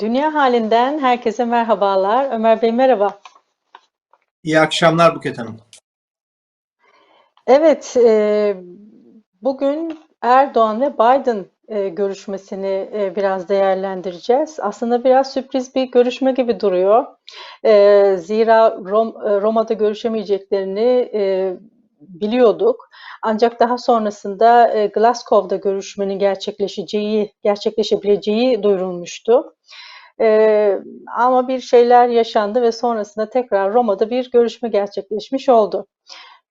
Dünya halinden herkese merhabalar. Ömer Bey merhaba. İyi akşamlar Buket Hanım. Evet, e, bugün Erdoğan ve Biden e, görüşmesini e, biraz değerlendireceğiz. Aslında biraz sürpriz bir görüşme gibi duruyor. E, zira Rom- Roma'da görüşemeyeceklerini e, biliyorduk. Ancak daha sonrasında e, Glasgow'da görüşmenin gerçekleşeceği, gerçekleşebileceği duyurulmuştu. Ee, ama bir şeyler yaşandı ve sonrasında tekrar Roma'da bir görüşme gerçekleşmiş oldu.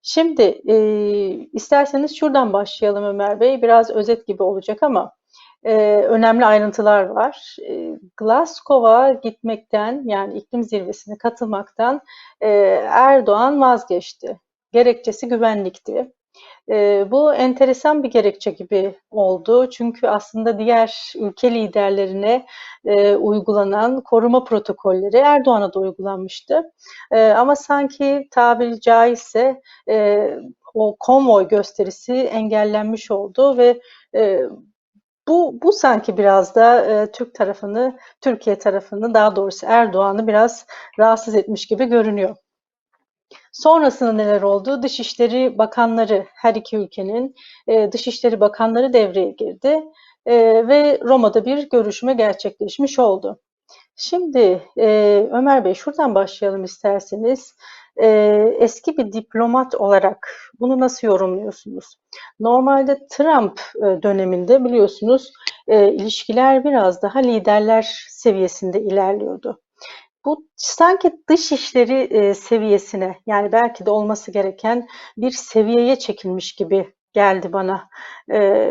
Şimdi e, isterseniz şuradan başlayalım Ömer Bey. Biraz özet gibi olacak ama e, önemli ayrıntılar var. E, Glasgow'a gitmekten yani iklim zirvesine katılmaktan e, Erdoğan vazgeçti. Gerekçesi güvenlikti. E, bu enteresan bir gerekçe gibi oldu. Çünkü aslında diğer ülke liderlerine e, uygulanan koruma protokolleri Erdoğan'a da uygulanmıştı. E, ama sanki tabiri caizse e, o konvoy gösterisi engellenmiş oldu ve e, bu, bu sanki biraz da e, Türk tarafını, Türkiye tarafını daha doğrusu Erdoğan'ı biraz rahatsız etmiş gibi görünüyor. Sonrasında neler oldu? Dışişleri Bakanları, her iki ülkenin e, Dışişleri Bakanları devreye girdi e, ve Roma'da bir görüşme gerçekleşmiş oldu. Şimdi e, Ömer Bey şuradan başlayalım isterseniz. E, eski bir diplomat olarak bunu nasıl yorumluyorsunuz? Normalde Trump e, döneminde biliyorsunuz e, ilişkiler biraz daha liderler seviyesinde ilerliyordu. Bu sanki dışişleri e, seviyesine yani belki de olması gereken bir seviyeye çekilmiş gibi geldi bana. E,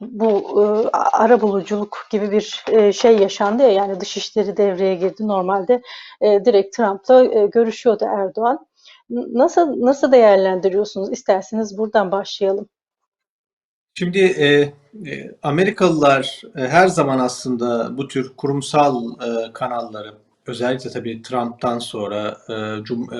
bu e, arabuluculuk gibi bir e, şey yaşandı ya yani dışişleri devreye girdi normalde direkt Trump'la görüşüyordu Erdoğan. Nasıl nasıl değerlendiriyorsunuz? İsterseniz buradan başlayalım. Şimdi e, Amerikalılar e, her zaman aslında bu tür kurumsal e, kanalları özellikle tabii Trump'tan sonra e, cum, e,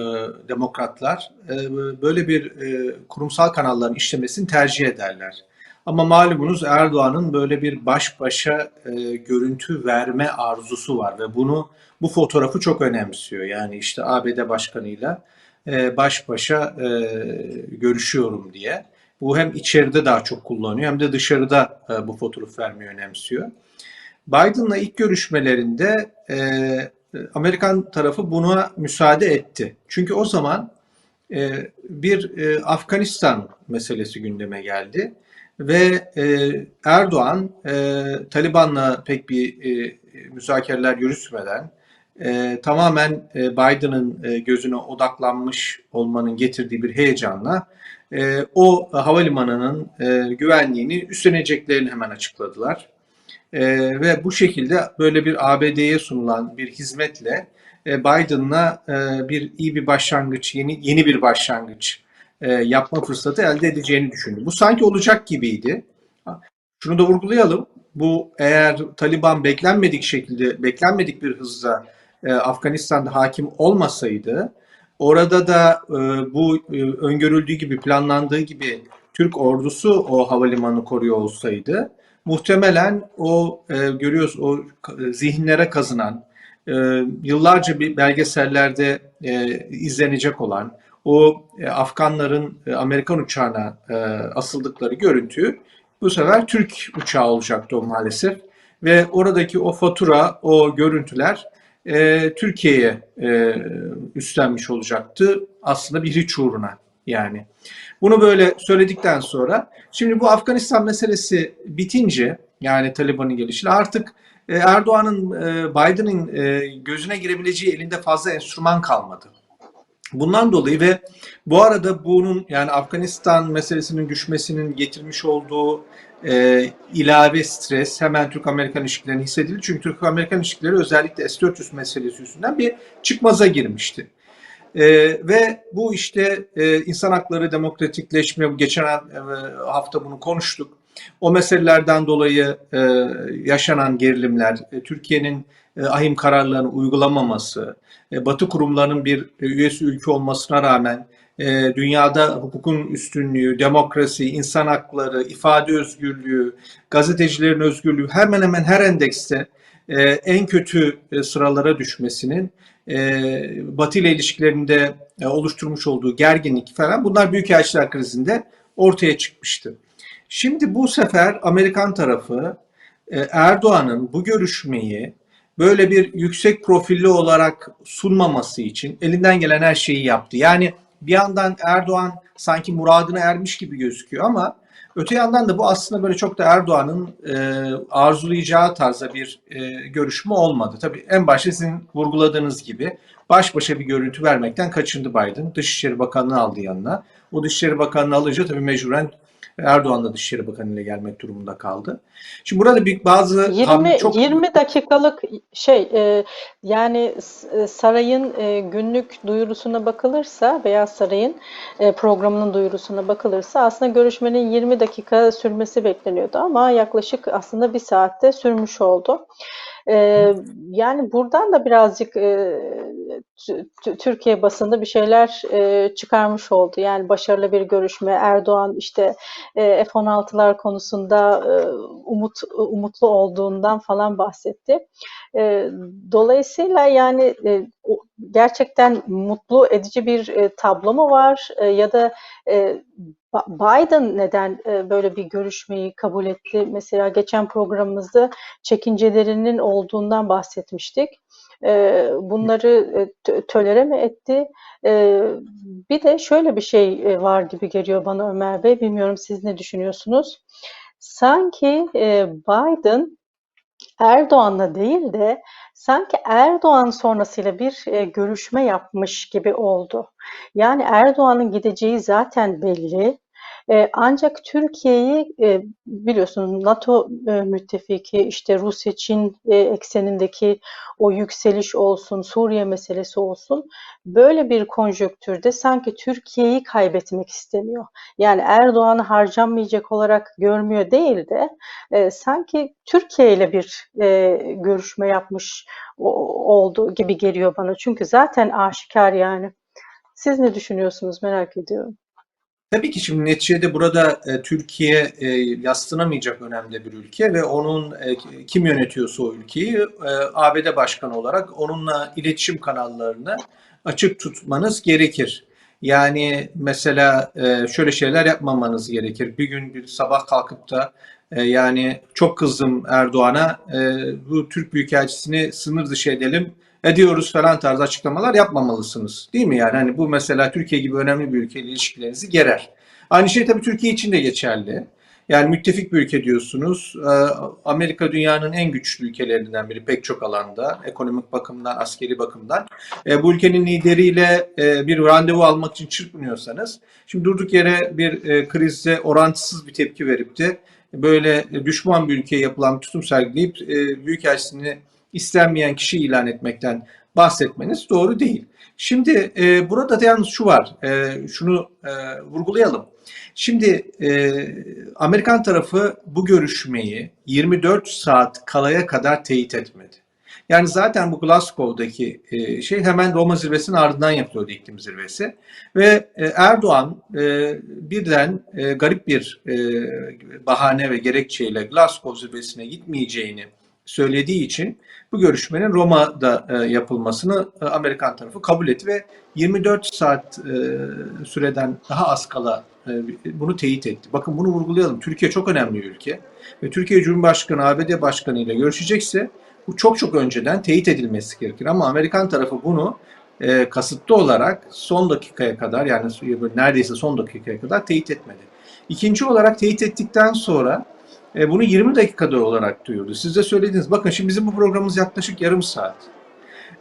demokratlar e, böyle bir e, kurumsal kanalların işlemesini tercih ederler. Ama malumunuz Erdoğan'ın böyle bir baş başa e, görüntü verme arzusu var ve bunu bu fotoğrafı çok önemsiyor. Yani işte ABD başkanıyla e, baş başa e, görüşüyorum diye. Bu hem içeride daha çok kullanıyor hem de dışarıda e, bu fotoğraf vermeyi önemsiyor. Biden'la ilk görüşmelerinde e, Amerikan tarafı buna müsaade etti. Çünkü o zaman e, bir e, Afganistan meselesi gündeme geldi ve e, Erdoğan Taliban'la pek bir müzakereler yürütmeden tamamen Biden'ın gözüne odaklanmış olmanın getirdiği bir heyecanla o havalimanının güvenliğini üstleneceklerini hemen açıkladılar. E, ve bu şekilde böyle bir ABD'ye sunulan bir hizmetle e, Biden'la e, bir iyi bir başlangıç, yeni yeni bir başlangıç e, yapma fırsatı elde edeceğini düşündü. Bu sanki olacak gibiydi. Şunu da vurgulayalım. Bu eğer Taliban beklenmedik şekilde, beklenmedik bir hızla e, Afganistan'da hakim olmasaydı, orada da e, bu e, öngörüldüğü gibi, planlandığı gibi Türk ordusu o havalimanı koruyor olsaydı, muhtemelen o e, görüyoruz o e, zihinlere kazınan, e, yıllarca bir belgesellerde e, izlenecek olan o e, Afganların e, Amerikan uçağına e, asıldıkları görüntü bu sefer Türk uçağı olacaktı o maalesef. Ve oradaki o fatura, o görüntüler e, Türkiye'ye e, üstlenmiş olacaktı. Aslında bir hiç uğruna yani. Bunu böyle söyledikten sonra şimdi bu Afganistan meselesi bitince yani Taliban'ın gelişiyle artık e, Erdoğan'ın e, Biden'ın e, gözüne girebileceği elinde fazla enstrüman kalmadı. Bundan dolayı ve bu arada bunun yani Afganistan meselesinin düşmesinin getirmiş olduğu e, ilave stres hemen Türk-Amerikan ilişkilerine hissedildi. Çünkü Türk-Amerikan ilişkileri özellikle S-400 meselesi yüzünden bir çıkmaza girmişti. E, ve bu işte e, insan hakları demokratikleşme, geçen e, hafta bunu konuştuk. O meselelerden dolayı e, yaşanan gerilimler, e, Türkiye'nin e, ahim kararlarını uygulamaması, e, Batı kurumlarının bir e, üyesi ülke olmasına rağmen e, dünyada hukukun üstünlüğü, demokrasi, insan hakları, ifade özgürlüğü, gazetecilerin özgürlüğü hemen hemen her endekste e, en kötü e, sıralara düşmesinin Batı ile ilişkilerinde e, oluşturmuş olduğu gerginlik falan bunlar Büyükelçiler krizinde ortaya çıkmıştı. Şimdi bu sefer Amerikan tarafı e, Erdoğan'ın bu görüşmeyi böyle bir yüksek profilli olarak sunmaması için elinden gelen her şeyi yaptı. Yani bir yandan Erdoğan sanki muradına ermiş gibi gözüküyor ama öte yandan da bu aslında böyle çok da Erdoğan'ın e, arzulayacağı tarzda bir e, görüşme olmadı. Tabii en başta sizin vurguladığınız gibi baş başa bir görüntü vermekten kaçındı Biden. Dışişleri Bakanlığı aldı yanına. O Dışişleri Bakanlığı alınca tabii mecburen Erdoğan da Dışişleri Bakanı ile gelmek durumunda kaldı. Şimdi burada bir bazı 20 çok 20 dakikalık şey e, yani e, sarayın e, günlük duyurusuna bakılırsa Beyaz Saray'ın e, programının duyurusuna bakılırsa aslında görüşmenin 20 dakika sürmesi bekleniyordu ama yaklaşık aslında bir saatte sürmüş oldu. E, yani buradan da birazcık e, Tü- Tü- Türkiye basında bir şeyler e, çıkarmış oldu. Yani başarılı bir görüşme. Erdoğan işte e, F-16'lar konusunda e, umut umutlu olduğundan falan bahsetti. E, dolayısıyla yani e, o- gerçekten mutlu edici bir e, tablo mu var E, ya da e, Biden neden e, böyle bir görüşmeyi kabul etti? Mesela geçen programımızda çekincelerinin olduğundan bahsetmiştik. E, bunları e, tö- tölere mi etti? E, bir de şöyle bir şey e, var gibi geliyor bana Ömer Bey. Bilmiyorum siz ne düşünüyorsunuz? Sanki e, Biden Erdoğan'la değil de sanki Erdoğan sonrasıyla bir e, görüşme yapmış gibi oldu. Yani Erdoğan'ın gideceği zaten belli. E, ancak Türkiye'yi e, biliyorsunuz NATO e, müttefiki işte Rusya-Çin e, eksenindeki o yükseliş olsun, Suriye meselesi olsun böyle bir konjonktürde sanki Türkiye'yi kaybetmek istemiyor. Yani Erdoğan'ı harcanmayacak olarak görmüyor değil de sanki Türkiye ile bir görüşme yapmış oldu gibi geliyor bana. Çünkü zaten aşikar yani. Siz ne düşünüyorsunuz merak ediyorum. Tabii ki şimdi neticede burada e, Türkiye e, yadsınamayacak önemli bir ülke ve onun e, kim yönetiyorsa o ülkeyi e, ABD başkanı olarak onunla iletişim kanallarını açık tutmanız gerekir. Yani mesela e, şöyle şeyler yapmamanız gerekir. Bir gün bir sabah kalkıp da e, yani çok kızdım Erdoğan'a e, bu Türk Büyükelçisini sınır dışı edelim ediyoruz falan tarzı açıklamalar yapmamalısınız. Değil mi? Yani hani bu mesela Türkiye gibi önemli bir ülkeyle ilişkilerinizi gerer. Aynı şey tabii Türkiye için de geçerli. Yani müttefik bir ülke diyorsunuz. Ee, Amerika dünyanın en güçlü ülkelerinden biri pek çok alanda. Ekonomik bakımdan, askeri bakımdan. Ee, bu ülkenin lideriyle e, bir randevu almak için çırpınıyorsanız, şimdi durduk yere bir e, krizde orantısız bir tepki verip de böyle düşman bir ülkeye yapılan tutum sergileyip e, büyükelçisini istenmeyen kişi ilan etmekten bahsetmeniz doğru değil. Şimdi e, burada da yalnız şu var, e, şunu e, vurgulayalım. Şimdi e, Amerikan tarafı bu görüşmeyi 24 saat kalaya kadar teyit etmedi. Yani zaten bu Glasgow'daki e, şey hemen Roma zirvesinin ardından yapılıyordu iklim zirvesi. Ve e, Erdoğan e, birden e, garip bir e, bahane ve gerekçeyle Glasgow zirvesine gitmeyeceğini söylediği için bu görüşmenin Roma'da e, yapılmasını e, Amerikan tarafı kabul etti ve 24 saat e, süreden daha az kala bunu teyit etti. Bakın bunu vurgulayalım. Türkiye çok önemli bir ülke ve Türkiye Cumhurbaşkanı ABD Başkanı ile görüşecekse bu çok çok önceden teyit edilmesi gerekir. Ama Amerikan tarafı bunu e, kasıtlı olarak son dakikaya kadar yani neredeyse son dakikaya kadar teyit etmedi. İkinci olarak teyit ettikten sonra e, bunu 20 dakikada olarak duyurdu. Siz de söylediniz. Bakın şimdi bizim bu programımız yaklaşık yarım saat.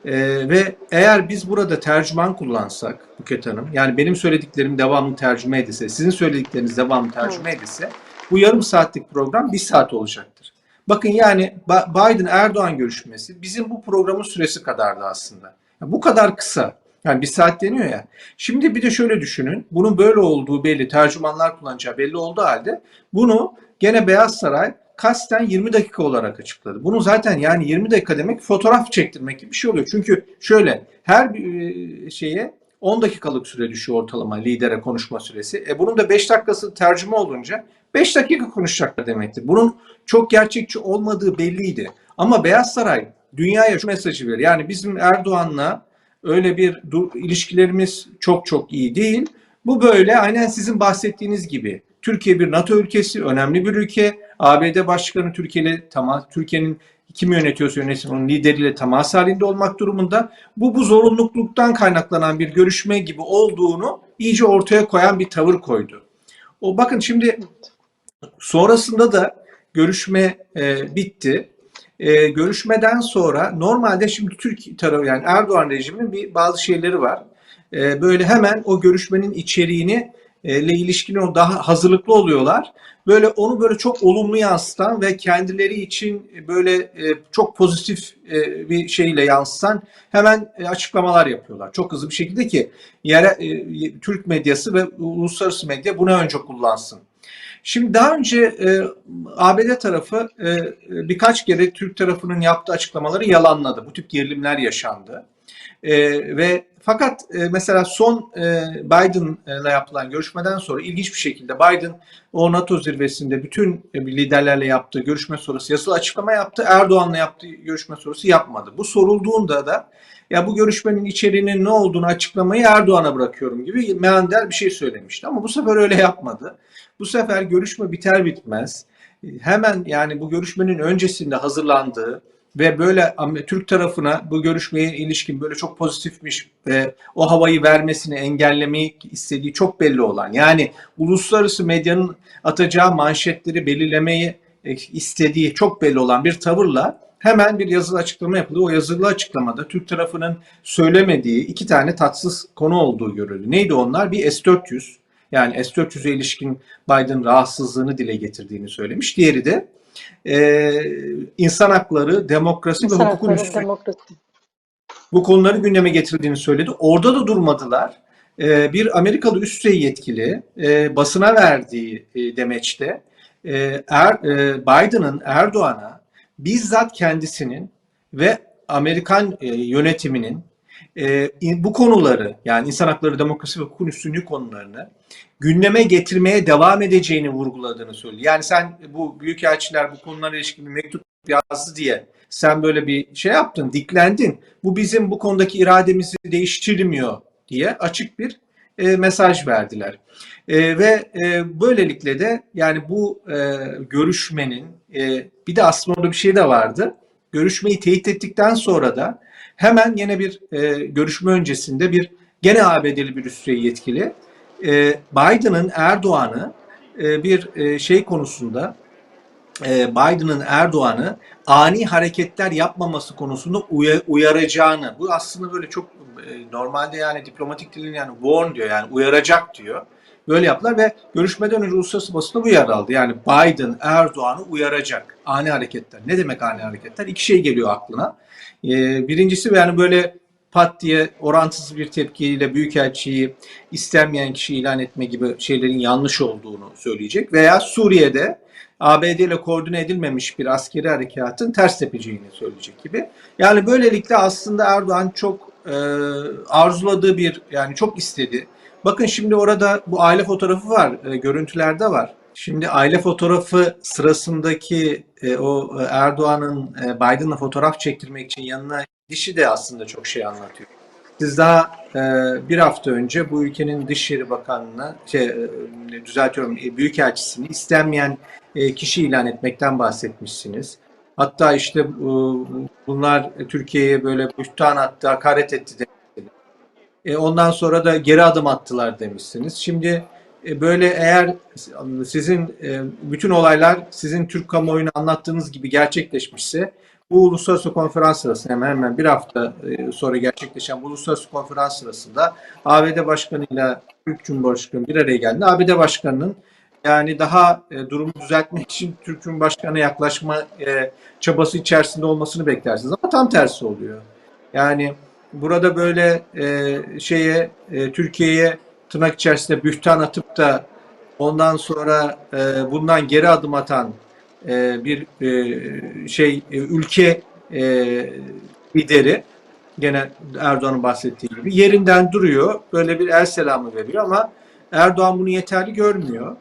E, ve eğer biz burada tercüman kullansak Buket Hanım, yani benim söylediklerim devamlı tercüme edilse, sizin söyledikleriniz devamlı tercüme edilse, bu yarım saatlik program bir saat olacaktır. Bakın yani Biden-Erdoğan görüşmesi bizim bu programın süresi kadardı aslında. Yani bu kadar kısa. Yani bir saat deniyor ya. Şimdi bir de şöyle düşünün. Bunun böyle olduğu belli, tercümanlar kullanacağı belli olduğu halde bunu gene Beyaz Saray kasten 20 dakika olarak açıkladı. Bunu zaten yani 20 dakika demek fotoğraf çektirmek gibi bir şey oluyor. Çünkü şöyle her bir şeye 10 dakikalık süre düşüyor ortalama lidere konuşma süresi. E bunun da 5 dakikası tercüme olunca 5 dakika konuşacaklar demektir. Bunun çok gerçekçi olmadığı belliydi. Ama Beyaz Saray dünyaya şu mesajı veriyor. Yani bizim Erdoğan'la öyle bir ilişkilerimiz çok çok iyi değil. Bu böyle aynen sizin bahsettiğiniz gibi. Türkiye bir NATO ülkesi, önemli bir ülke. ABD Başkanı Türkiye ile temas, Türkiye'nin kim yönetiyorsa yönetsin onun lideriyle temas halinde olmak durumunda. Bu bu zorunluluktan kaynaklanan bir görüşme gibi olduğunu iyice ortaya koyan bir tavır koydu. O bakın şimdi sonrasında da görüşme e, bitti. E, görüşmeden sonra normalde şimdi Türk tarafı yani Erdoğan rejiminin bir bazı şeyleri var. E, böyle hemen o görüşmenin içeriğini e, ile ilişkin o daha hazırlıklı oluyorlar. Böyle onu böyle çok olumlu yansıtan ve kendileri için böyle e, çok pozitif e, bir şeyle yansıtan hemen açıklamalar yapıyorlar. Çok hızlı bir şekilde ki yere Türk medyası ve uluslararası medya bunu önce kullansın. Şimdi daha önce e, ABD tarafı e, birkaç kere Türk tarafının yaptığı açıklamaları yalanladı. Bu tip gerilimler yaşandı. E, ve fakat e, mesela son e, Biden'la yapılan görüşmeden sonra ilginç bir şekilde Biden o NATO zirvesinde bütün e, liderlerle yaptığı görüşme sonrası yazılı açıklama yaptı. Erdoğan'la yaptığı görüşme sonrası yapmadı. Bu sorulduğunda da ya bu görüşmenin içeriğinin ne olduğunu açıklamayı Erdoğan'a bırakıyorum gibi meander bir şey söylemişti. Ama bu sefer öyle yapmadı. Bu sefer görüşme biter bitmez hemen yani bu görüşmenin öncesinde hazırlandığı ve böyle Türk tarafına bu görüşmeye ilişkin böyle çok pozitifmiş e, o havayı vermesini engellemeyi istediği çok belli olan yani uluslararası medyanın atacağı manşetleri belirlemeyi e, istediği çok belli olan bir tavırla hemen bir yazılı açıklama yapıldı. O yazılı açıklamada Türk tarafının söylemediği iki tane tatsız konu olduğu görüldü. Neydi onlar? Bir S-400 yani S-400'e ilişkin Biden rahatsızlığını dile getirdiğini söylemiş. Diğeri de e, insan hakları, demokrasi İnsan ve hukukun hakları, üstü. demokrasi. Bu konuları gündeme getirdiğini söyledi. Orada da durmadılar. E, bir Amerikalı üst düzey yetkili e, basına verdiği e, demeçte e, er, e, Biden'ın Erdoğan'a bizzat kendisinin ve Amerikan e, yönetiminin e, bu konuları yani insan hakları, demokrasi ve hukukun üstünlüğü konularını gündeme getirmeye devam edeceğini vurguladığını söyledi. Yani sen bu büyükelçiler bu konulara ilişkin bir mektup yazdı diye sen böyle bir şey yaptın, diklendin. Bu bizim bu konudaki irademizi değiştirmiyor diye açık bir e, mesaj verdiler. E, ve e, böylelikle de yani bu e, görüşmenin e, bir de aslında orada bir şey de vardı. Görüşmeyi teyit ettikten sonra da hemen yine bir e, görüşme öncesinde bir gene ABD'li bir üst düzey yetkili e, Biden'ın Erdoğan'ı e, bir e, şey konusunda e, Biden'ın Erdoğan'ı ani hareketler yapmaması konusunda uya, uyaracağını bu aslında böyle çok e, normalde yani diplomatik dilin yani warn diyor yani uyaracak diyor. Böyle yaptılar ve görüşmeden önce uluslararası basında bu yer aldı. Yani Biden Erdoğan'ı uyaracak. Ani hareketler. Ne demek ani hareketler? İki şey geliyor aklına. Ee, birincisi yani böyle pat diye orantısız bir tepkiyle büyükelçiyi istenmeyen kişi ilan etme gibi şeylerin yanlış olduğunu söyleyecek. Veya Suriye'de ABD ile koordine edilmemiş bir askeri harekatın ters tepeceğini söyleyecek gibi. Yani böylelikle aslında Erdoğan çok e, arzuladığı bir yani çok istedi. Bakın şimdi orada bu aile fotoğrafı var, e, görüntülerde var. Şimdi aile fotoğrafı sırasındaki e, o e, Erdoğan'ın e, Biden'la fotoğraf çektirmek için yanına gidişi de aslında çok şey anlatıyor. Siz daha e, bir hafta önce bu ülkenin Dışişleri Bakanı'na, şey, e, düzeltiyorum, e, Büyükelçisini istenmeyen e, kişi ilan etmekten bahsetmişsiniz. Hatta işte e, bunlar Türkiye'ye böyle bühtan attı, hakaret etti demişsiniz. E, ondan sonra da geri adım attılar demişsiniz. Şimdi e, böyle eğer sizin e, bütün olaylar sizin Türk kamuoyunu anlattığınız gibi gerçekleşmişse bu uluslararası konferans sırasında hemen hemen bir hafta e, sonra gerçekleşen bu uluslararası konferans sırasında ABD Başkanı ile Türk Cumhurbaşkanı bir araya geldi. ABD Başkanı'nın yani daha e, durumu düzeltmek için Türk Cumhurbaşkanı'na yaklaşma e, çabası içerisinde olmasını beklersiniz. Ama tam tersi oluyor. Yani burada böyle e, şeye e, Türkiye'ye tırnak içerisinde bühtan atıp da ondan sonra e, bundan geri adım atan e, bir e, şey e, ülke e, lideri gene Erdoğan'ın bahsettiği gibi yerinden duruyor. Böyle bir el selamı veriyor ama Erdoğan bunu yeterli görmüyor.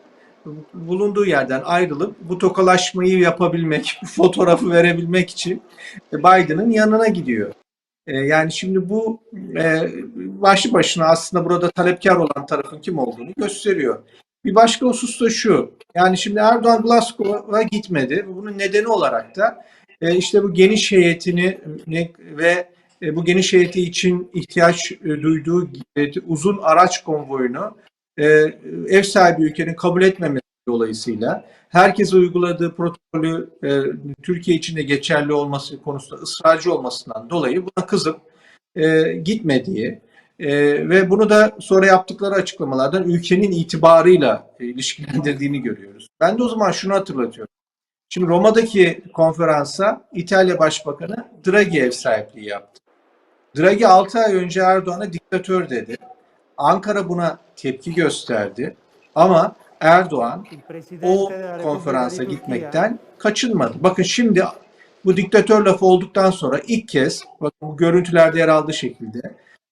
bulunduğu yerden ayrılıp bu tokalaşmayı yapabilmek, fotoğrafı verebilmek için Biden'ın yanına gidiyor. E, yani şimdi bu e, başlı başına aslında burada talepkar olan tarafın kim olduğunu gösteriyor. Bir başka husus da şu. Yani şimdi Erdoğan Glasgow'a gitmedi. Bunun nedeni olarak da e, işte bu geniş heyetini ve e, bu geniş heyeti için ihtiyaç e, duyduğu uzun araç konvoyunu ev sahibi ülkenin kabul etmemesi dolayısıyla herkes uyguladığı protokolü e, Türkiye için de geçerli olması konusunda ısrarcı olmasından dolayı buna kızıp e, gitmediği e, ve bunu da sonra yaptıkları açıklamalardan ülkenin itibarıyla e, ilişkilendirdiğini görüyoruz. Ben de o zaman şunu hatırlatıyorum. Şimdi Roma'daki konferansa İtalya Başbakanı Draghi ev sahipliği yaptı. Draghi 6 ay önce Erdoğan'a diktatör dedi. Ankara buna tepki gösterdi. Ama Erdoğan o konferansa gitmekten kaçınmadı. Bakın şimdi bu diktatör lafı olduktan sonra ilk kez bakın bu görüntülerde yer aldığı şekilde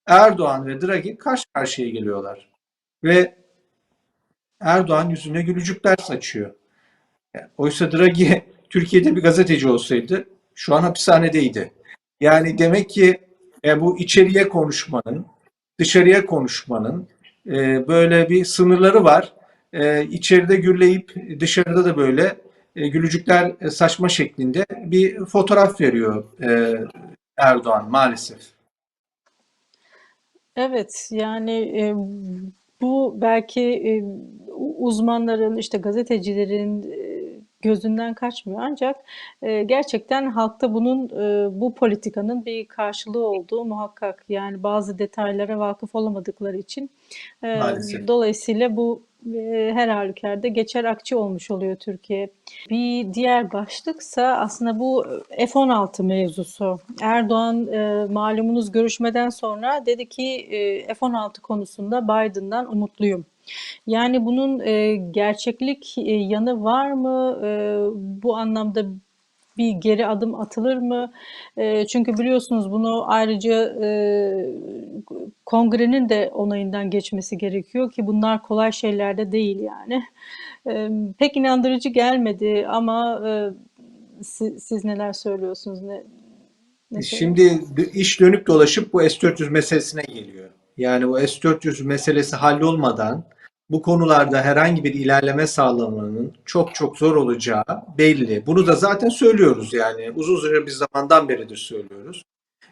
Erdoğan ve Draghi karşı karşıya geliyorlar. Ve Erdoğan yüzüne gülücükler saçıyor. Oysa Draghi Türkiye'de bir gazeteci olsaydı şu an hapishanedeydi. Yani demek ki e, bu içeriye konuşmanın, dışarıya konuşmanın e, böyle bir sınırları var. E, içeride gürleyip dışarıda da böyle e, gülücükler e, saçma şeklinde bir fotoğraf veriyor e, Erdoğan maalesef. Evet, yani e, bu belki e, uzmanların, işte gazetecilerin e, gözünden kaçmıyor. Ancak e, gerçekten halkta bunun e, bu politikanın bir karşılığı olduğu muhakkak. Yani bazı detaylara vakıf olamadıkları için e, Maalesef. dolayısıyla bu e, her halükarda geçer akçe olmuş oluyor Türkiye. Bir diğer başlıksa aslında bu F-16 mevzusu. Erdoğan e, malumunuz görüşmeden sonra dedi ki e, F-16 konusunda Biden'dan umutluyum. Yani bunun e, gerçeklik e, yanı var mı? E, bu anlamda bir geri adım atılır mı? E, çünkü biliyorsunuz bunu ayrıca e, kongrenin de onayından geçmesi gerekiyor ki bunlar kolay şeyler de değil yani. E, pek inandırıcı gelmedi ama e, siz, siz neler söylüyorsunuz? Ne, ne Şimdi iş dönüp dolaşıp bu S-400 meselesine geliyor. Yani bu S-400 meselesi hallolmadan bu konularda herhangi bir ilerleme sağlamanın çok çok zor olacağı belli. Bunu da zaten söylüyoruz yani uzun süre bir zamandan beridir söylüyoruz.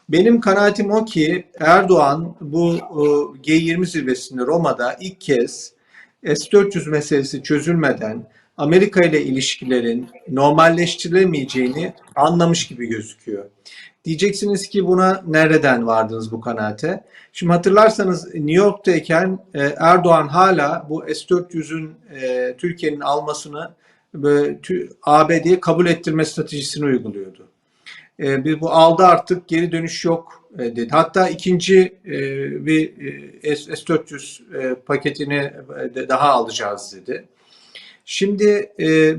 Benim kanaatim o ki Erdoğan bu G20 zirvesinde Roma'da ilk kez S-400 meselesi çözülmeden Amerika ile ilişkilerin normalleştirilemeyeceğini anlamış gibi gözüküyor. Diyeceksiniz ki buna nereden vardınız bu kanaate? Şimdi hatırlarsanız New York'tayken e, Erdoğan hala bu S-400'ün e, Türkiye'nin almasını ABD'ye kabul ettirme stratejisini uyguluyordu. E, bir bu aldı artık geri dönüş yok dedi. Hatta ikinci bir S-400 paketini daha alacağız dedi. Şimdi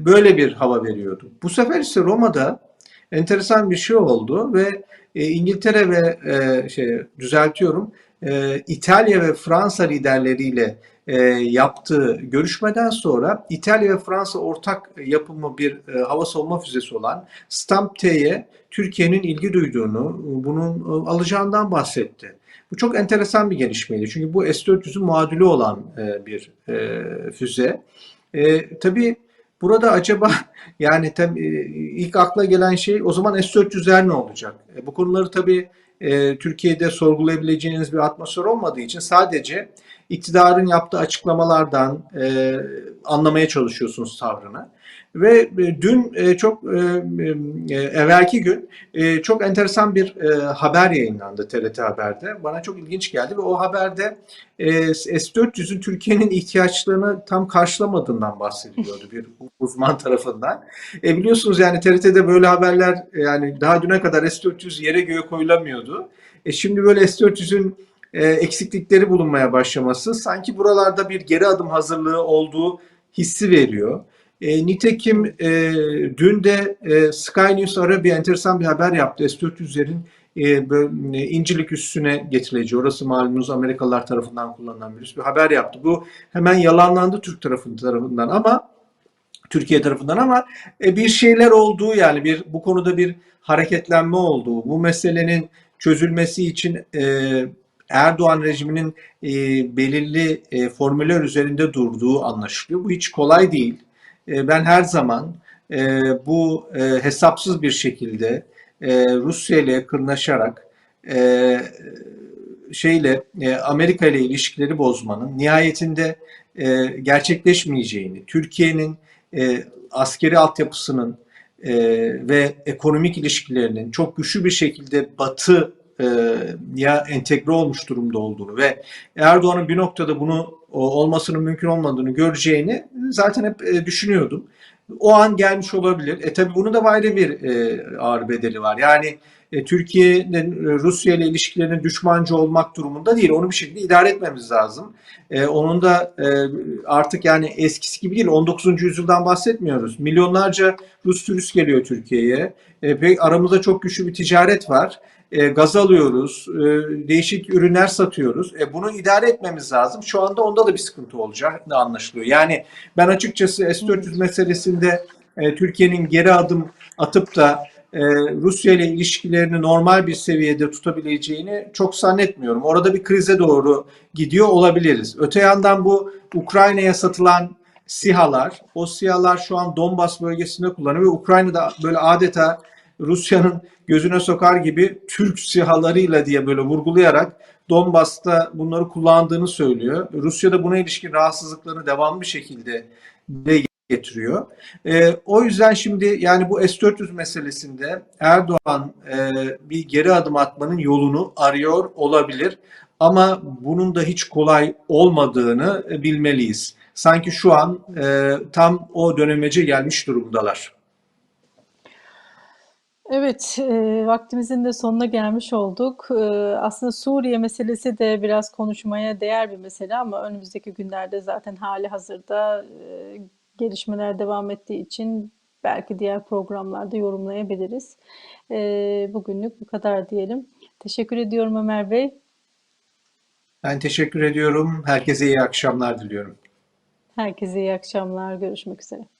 böyle bir hava veriyordu. Bu sefer ise Roma'da enteresan bir şey oldu ve e, İngiltere ve e, şey düzeltiyorum e, İtalya ve Fransa liderleriyle e, yaptığı görüşmeden sonra İtalya ve Fransa ortak yapımı bir e, hava savunma füzesi olan Stamp-T'ye Türkiye'nin ilgi duyduğunu, bunun e, alacağından bahsetti. Bu çok enteresan bir gelişmeydi. Çünkü bu S-400'ün muadili olan e, bir e, füze. E, tabii Burada acaba yani tabii e, ilk akla gelen şey o zaman S-400'ler ne olacak? E, bu konuları tabii e, Türkiye'de sorgulayabileceğiniz bir atmosfer olmadığı için sadece iktidarın yaptığı açıklamalardan e, anlamaya çalışıyorsunuz tavrını. Ve e, dün e, çok e, evvelki gün çok enteresan bir haber yayınlandı TRT Haber'de. Bana çok ilginç geldi ve o haberde S-400'ün Türkiye'nin ihtiyaçlarını tam karşılamadığından bahsediliyordu bir uzman tarafından. E biliyorsunuz yani TRT'de böyle haberler yani daha düne kadar S-400 yere göğe koyulamıyordu. E şimdi böyle S-400'ün eksiklikleri bulunmaya başlaması sanki buralarda bir geri adım hazırlığı olduğu hissi veriyor. E, nitekim e, dün de e, Sky News Arabia enteresan bir haber yaptı. S-400'lerin e, böyle, e, İncirlik üssüne getirileceği, orası malumunuz Amerikalılar tarafından kullanılan bir üs, bir haber yaptı. Bu hemen yalanlandı Türk tarafı tarafından ama Türkiye tarafından ama e, bir şeyler olduğu yani bir bu konuda bir hareketlenme olduğu, bu meselenin çözülmesi için e, Erdoğan rejiminin e, belirli e, formüller üzerinde durduğu anlaşılıyor. Bu hiç kolay değil. E, ben her zaman e, bu e, hesapsız bir şekilde e, Rusya ile yakınlaşarak e, şeyle e, Amerika ile ilişkileri bozmanın nihayetinde e, gerçekleşmeyeceğini, Türkiye'nin e, askeri altyapısının e, ve ekonomik ilişkilerinin çok güçlü bir şekilde Batı ya entegre olmuş durumda olduğunu ve Erdoğan'ın bir noktada bunu olmasının mümkün olmadığını göreceğini zaten hep e, düşünüyordum. O an gelmiş olabilir. E tabi bunun da ayrı bir e, ağır bedeli var. Yani e, Türkiye'nin e, Rusya ile ilişkilerinin düşmancı olmak durumunda değil. Onu bir şekilde idare etmemiz lazım. E, onun da e, artık yani eskisi gibi değil. 19. yüzyıldan bahsetmiyoruz. Milyonlarca Rus turist geliyor Türkiye'ye. E, aramızda çok güçlü bir ticaret var. E, gaz alıyoruz, e, değişik ürünler satıyoruz. E, bunu idare etmemiz lazım. Şu anda onda da bir sıkıntı olacak da anlaşılıyor. Yani ben açıkçası S-400 meselesinde e, Türkiye'nin geri adım atıp da e, Rusya ile ilişkilerini normal bir seviyede tutabileceğini çok zannetmiyorum. Orada bir krize doğru gidiyor olabiliriz. Öte yandan bu Ukrayna'ya satılan SİHA'lar, o SİHA'lar şu an Donbas bölgesinde kullanılıyor ve Ukrayna'da böyle adeta Rusya'nın gözüne sokar gibi Türk SİHA'larıyla diye böyle vurgulayarak Donbas'ta bunları kullandığını söylüyor. Rusya da buna ilişkin rahatsızlıklarını devamlı bir şekilde dile getiriyor. E, o yüzden şimdi yani bu S-400 meselesinde Erdoğan e, bir geri adım atmanın yolunu arıyor olabilir. Ama bunun da hiç kolay olmadığını e, bilmeliyiz. Sanki şu an e, tam o dönemece gelmiş durumdalar. Evet, e, vaktimizin de sonuna gelmiş olduk. E, aslında Suriye meselesi de biraz konuşmaya değer bir mesele ama önümüzdeki günlerde zaten hali hazırda e, gelişmeler devam ettiği için belki diğer programlarda yorumlayabiliriz. E, bugünlük bu kadar diyelim. Teşekkür ediyorum Ömer Bey. Ben teşekkür ediyorum. Herkese iyi akşamlar diliyorum. Herkese iyi akşamlar. Görüşmek üzere.